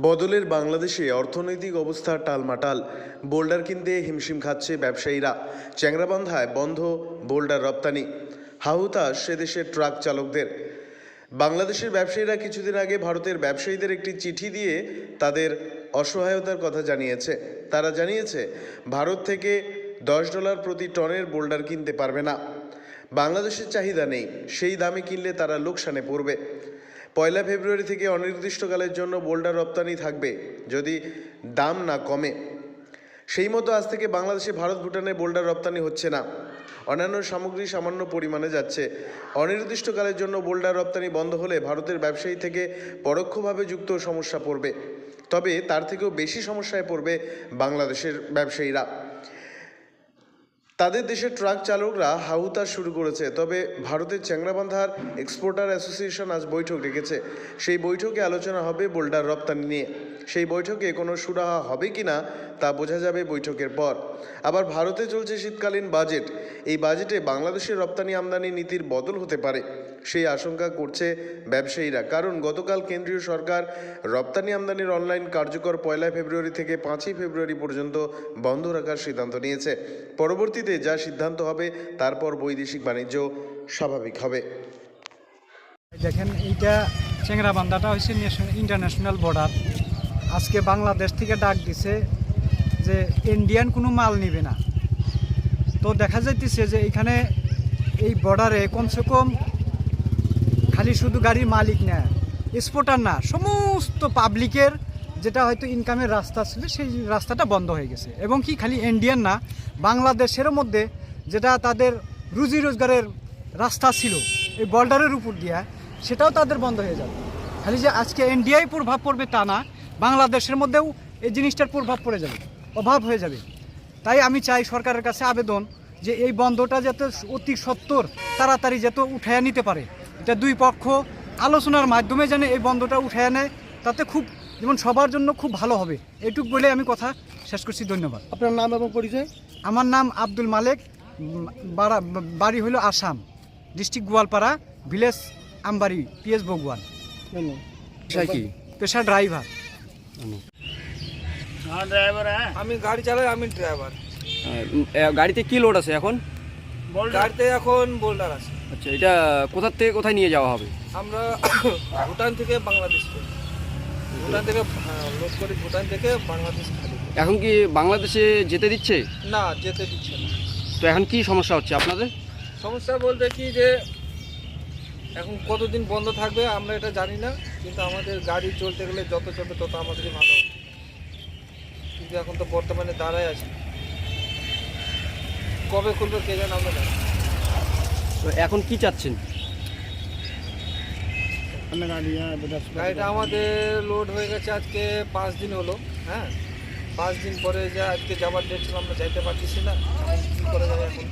বদলের বাংলাদেশে অর্থনৈতিক অবস্থা টালমাটাল। বোল্ডার কিনতে হিমশিম খাচ্ছে ব্যবসায়ীরা। চ্যাংরাবান্ধায় বন্ধ বোল্ডার রপ্তানি। হাহুতাশ সে দেশের ট্রাক চালকদের। বাংলাদেশের ব্যবসায়ীরা কিছুদিন আগে ভারতের ব্যবসায়ীদের একটি চিঠি দিয়ে তাদের অসহায়তার কথা জানিয়েছে। তারা জানিয়েছে, ভারত থেকে দশ ডলার প্রতি টনের বোল্ডার কিনতে পারবে না। বাংলাদেশের চাহিদা নেই, সেই দামে কিনলে তারা লোকসানে পড়বে। পয়লা ফেব্রুয়ারি থেকে অনির্দিষ্টকালের জন্য বোল্ডার রপ্তানি থাকবে, যদি দাম না কমে। সেই মতো আজ থেকে বাংলাদেশে ভারত ভুটানে বোল্ডার রপ্তানি হচ্ছে না। অন্যান্য সামগ্রী সামান্য পরিমাণে যাচ্ছে। অনির্দিষ্টকালের জন্য বোল্ডার রপ্তানি বন্ধ হলে ভারতের ব্যবসায়ী থেকে পরোক্ষভাবে যুক্ত সমস্যা পড়বে। তবে তার থেকেও বেশি সমস্যায় পড়বে বাংলাদেশের ব্যবসায়ীরা। তাদের দেশের ট্রাক চালকরা হাহুতাশ শুরু করেছে, তবে ভারতের চ্যাংরাবান্ধার এক্সপোর্টার অ্যাসোসিয়েশন আজ বৈঠক ডেকেছে। সেই বৈঠকে আলোচনা হবে বোল্ডার রপ্তানি নিয়ে। সেই বৈঠকে কোনো সুরাহা হবে কি না তা বোঝা যাবে বৈঠকের পর। আবার ভারতে চলছে শীতকালীন বাজেট। এই বাজেটে বাংলাদেশের রপ্তানি আমদানি নীতির বদল হতে পারে। সেই আশঙ্কা করছে ব্যবসায়ীরা। কারণ গতকাল কেন্দ্রীয় সরকার রপ্তানি আমদানির অনলাইন কার্যকর পয়লা ফেব্রুয়ারি থেকে পাঁচই ফেব্রুয়ারি পর্যন্ত বন্ধ রাখার সিদ্ধান্ত নিয়েছে। পরবর্তীতে যা সিদ্ধান্ত হবে তারপর বৈদেশিক বাণিজ্য স্বাভাবিক হবে। দেখেন, এইটা চেংরাবান্ধাটা হচ্ছে ইন্টারন্যাশনাল বর্ডার। আজকে বাংলাদেশ থেকে ডাক দিছে যে ইন্ডিয়ান কোনো মাল নিবে না। তো দেখা যাইতেছে যে এখানে এই বর্ডারে কমসে কম খালি শুধু গাড়ির মালিক না এক্সপোর্টার না, সমস্ত পাবলিকের যেটা হয়তো ইনকামের রাস্তা ছিল, সেই রাস্তাটা বন্ধ হয়ে গেছে। এবং কি খালি ইন্ডিয়ান না বাংলাদেশের মধ্যে যেটা তাদের রুজি রোজগারের রাস্তা ছিল, এই বর্ডারের উপর দিয়া, সেটাও তাদের বন্ধ হয়ে যাবে। খালি যে আজকে ইন্ডিয়ায় প্রভাব পড়বে তা না, বাংলাদেশের মধ্যেও এই জিনিসটার প্রভাব পড়ে যাবে, অভাব হয়ে যাবে। তাই আমি চাই সরকারের কাছে আবেদন যে এই বন্ধটা যাতে অতি সত্তর তাড়াতাড়ি যাতে উঠায় নিতে পারে। এটা দুই পক্ষ আলোচনার মাধ্যমে যেন এই বন্ধটা উঠায় নেয় তাতে খুব যেমন সবার জন্য খুব ভালো হবে। এটুক বলে আমি কথা শেষ করছি ধন্যবাদ। আপনার নাম এবং পরিচয়? আমার নাম আব্দুল মালেক বাড়া- বাড়ি হলো Assam district Goalpara village Ambari PS Baguan. কি? পেশা ড্রাইভার। আমি গাড়ি চালাই আমি ড্রাইভার। গাড়িতে কি লোড আছে এখন? গাড়িতে এখন বোল্ডার আছে। আচ্ছা এটা কোথার থেকে কোথায় নিয়ে যাওয়া হবে? আমরা ভুটান থেকে বাংলাদেশ ভুটান থেকে লোড করি ভুটান থেকে বাংলাদেশ এখন কি বাংলাদেশে যেতে দিচ্ছে? না যেতে দিচ্ছে না। তো এখন কি সমস্যা হচ্ছে আপনাদের? সমস্যা বলতে কি যে এখন কতদিন বন্ধ থাকবে আমরা এটা জানি না কিন্তু আমাদের গাড়ি চলতে গেলে যত চলবে তত আমাদেরই ভালো হবে। কিন্তু এখন তো বর্তমানে দাঁড়ায় আছে। কবে খুলবে কে জানে আমরা জানি। তো এখন কি চাচ্ছেন? গাড়িটা আমাদের লোড হয়ে গেছে আজকে পাঁচ দিন হলো হ্যাঁ? পাঁচ দিন পরে যে আজকে যাবার ডেট ছিল আমরা যাইতে পারতেছি না। কি করে যাবে এখন?